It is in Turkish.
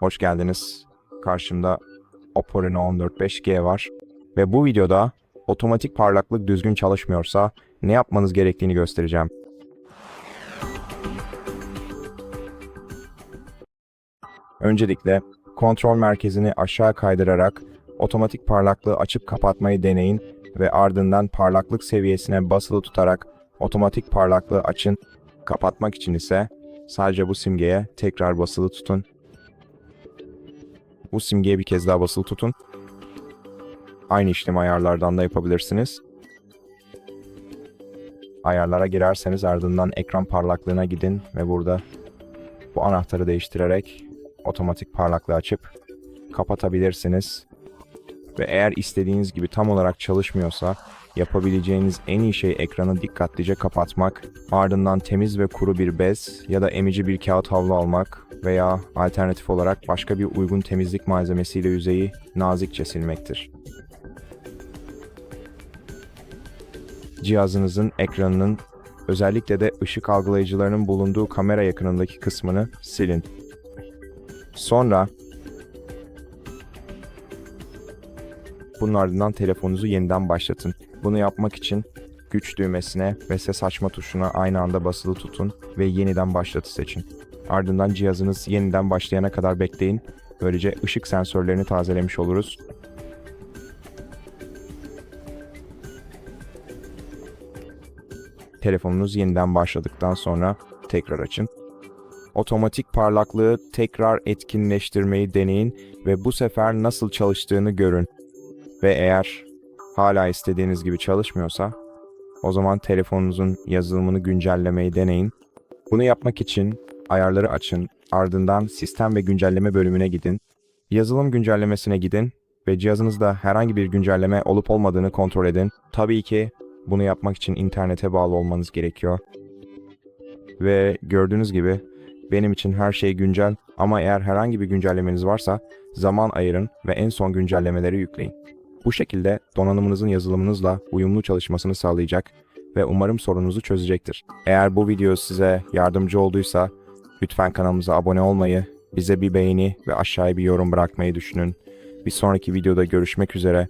Hoş geldiniz. Karşımda Oppo Reno 14 5G var. Ve bu videoda otomatik parlaklık düzgün çalışmıyorsa ne yapmanız gerektiğini göstereceğim. Öncelikle kontrol merkezini aşağı kaydırarak otomatik parlaklığı açıp kapatmayı deneyin ve ardından parlaklık seviyesine basılı tutarak otomatik parlaklığı açın. Kapatmak için ise sadece bu simgeye tekrar basılı tutun. Bu simgeye bir kez daha basılı tutun. Aynı işlemi ayarlardan da yapabilirsiniz. Ayarlara girerseniz ardından ekran parlaklığına gidin ve burada bu anahtarı değiştirerek otomatik parlaklığı açıp kapatabilirsiniz. Ve eğer istediğiniz gibi tam olarak çalışmıyorsa yapabileceğiniz en iyi şey ekranı dikkatlice kapatmak, ardından temiz ve kuru bir bez ya da emici bir kağıt havlu almak veya alternatif olarak başka bir uygun temizlik malzemesiyle yüzeyi nazikçe silmektir. Cihazınızın ekranının özellikle de ışık algılayıcılarının bulunduğu kamera yakınındaki kısmını silin. Sonra bunun ardından telefonunuzu yeniden başlatın. Bunu yapmak için güç düğmesine ve ses açma tuşuna aynı anda basılı tutun ve yeniden başlatı seçin. Ardından cihazınız yeniden başlayana kadar bekleyin. Böylece ışık sensörlerini tazelemiş oluruz. Telefonunuz yeniden başladıktan sonra tekrar açın. Otomatik parlaklığı tekrar etkinleştirmeyi deneyin ve bu sefer nasıl çalıştığını görün. Ve eğer hala istediğiniz gibi çalışmıyorsa o zaman telefonunuzun yazılımını güncellemeyi deneyin. Bunu yapmak için ayarları açın, ardından sistem ve güncelleme bölümüne gidin. Yazılım güncellemesine gidin ve cihazınızda herhangi bir güncelleme olup olmadığını kontrol edin. Tabii ki bunu yapmak için internete bağlı olmanız gerekiyor. Ve gördüğünüz gibi benim için her şey güncel ama eğer herhangi bir güncellemeniz varsa zaman ayırın ve en son güncellemeleri yükleyin. Bu şekilde donanımınızın yazılımınızla uyumlu çalışmasını sağlayacak ve umarım sorununuzu çözecektir. Eğer bu video size yardımcı olduysa Lütfen kanalımıza abone olmayı, bize bir beğeni ve aşağıya bir yorum bırakmayı düşünün. Bir sonraki videoda görüşmek üzere.